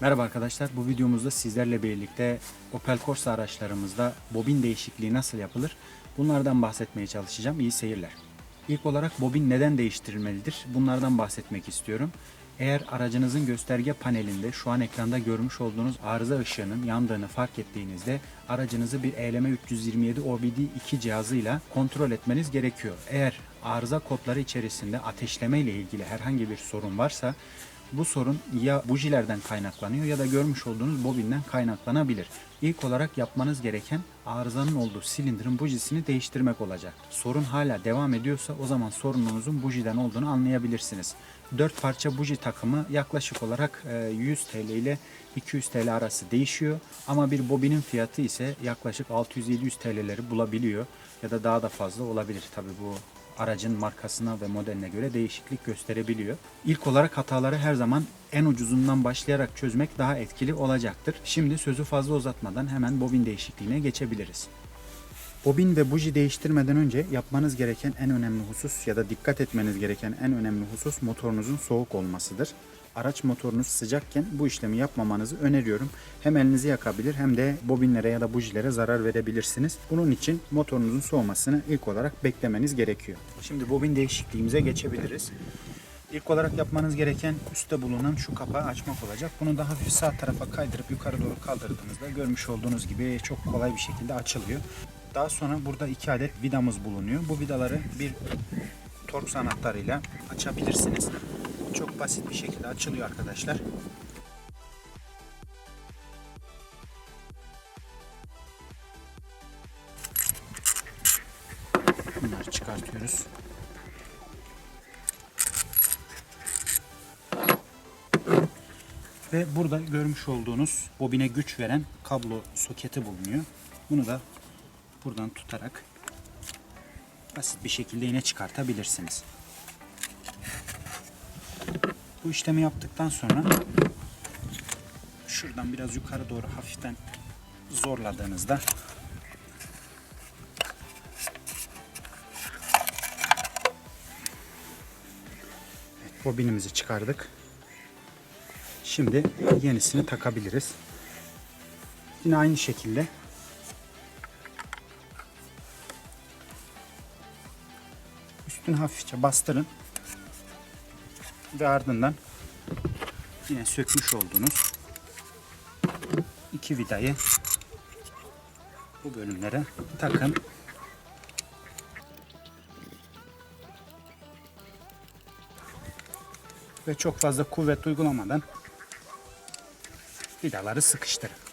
Merhaba arkadaşlar. Bu videomuzda sizlerle birlikte Opel Corsa araçlarımızda bobin değişikliği nasıl yapılır? Bunlardan bahsetmeye çalışacağım. İyi seyirler. İlk olarak bobin neden değiştirilmelidir? Bunlardan bahsetmek istiyorum. Eğer aracınızın gösterge panelinde şu an ekranda görmüş olduğunuz arıza ışığının yandığını fark ettiğinizde aracınızı bir ELM 327 OBD 2 cihazıyla kontrol etmeniz gerekiyor. Eğer arıza kodları içerisinde ateşleme ile ilgili herhangi bir sorun varsa bu sorun ya bujilerden kaynaklanıyor ya da görmüş olduğunuz bobinden kaynaklanabilir. İlk olarak yapmanız gereken arızanın olduğu silindirin bujisini değiştirmek olacak. Sorun hala devam ediyorsa o zaman sorununuzun bujiden olduğunu anlayabilirsiniz. 4 parça buji takımı yaklaşık olarak e, 100 TL ile 200 TL arası değişiyor. Ama bir bobinin fiyatı ise yaklaşık 600-700 TL'leri bulabiliyor ya da daha da fazla olabilir. Tabi bu aracın markasına ve modeline göre değişiklik gösterebiliyor. İlk olarak hataları her zaman en ucuzundan başlayarak çözmek daha etkili olacaktır. Şimdi sözü fazla uzatmadan hemen bobin değişikliğine geçebiliriz. Bobin ve buji değiştirmeden önce yapmanız gereken en önemli husus ya da dikkat etmeniz gereken en önemli husus motorunuzun soğuk olmasıdır. Araç motorunuz sıcakken bu işlemi yapmamanızı öneriyorum. Hem elinizi yakabilir hem de bobinlere ya da bujilere zarar verebilirsiniz. Bunun için motorunuzun soğumasını ilk olarak beklemeniz gerekiyor. Şimdi bobin değişikliğimize geçebiliriz. İlk olarak yapmanız gereken üstte bulunan şu kapağı açmak olacak. Bunu da hafif sağ tarafa kaydırıp yukarı doğru kaldırdığınızda görmüş olduğunuz gibi çok kolay bir şekilde açılıyor. Daha sonra burada iki adet vidamız bulunuyor. Bu vidaları bir tork anahtarıyla açabilirsiniz. Çok basit bir şekilde açılıyor arkadaşlar. Bunları çıkartıyoruz. Ve burada görmüş olduğunuz bobine güç veren kablo soketi bulunuyor. Bunu da buradan tutarak basit bir şekilde yine çıkartabilirsiniz. Bu işlemi yaptıktan sonra şuradan biraz yukarı doğru hafiften zorladığınızda Evet, bobinimizi çıkardık. Şimdi yenisini takabiliriz. Yine aynı şekilde üstünü hafifçe bastırın ve ardından yine sökmüş olduğunuz iki vidayı bu bölümlere takın. Ve çok fazla kuvvet uygulamadan vidaları sıkıştırın.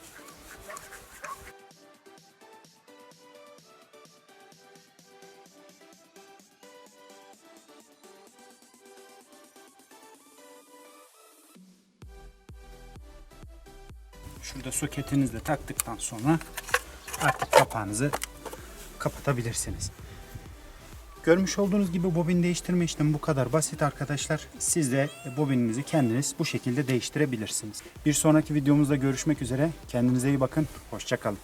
Şurada soketinizle taktıktan sonra artık kapağınızı kapatabilirsiniz. Görmüş olduğunuz gibi bobin değiştirme işlemi bu kadar basit arkadaşlar. Siz de bobininizi kendiniz bu şekilde değiştirebilirsiniz. Bir sonraki videomuzda görüşmek üzere. Kendinize iyi bakın. Hoşçakalın.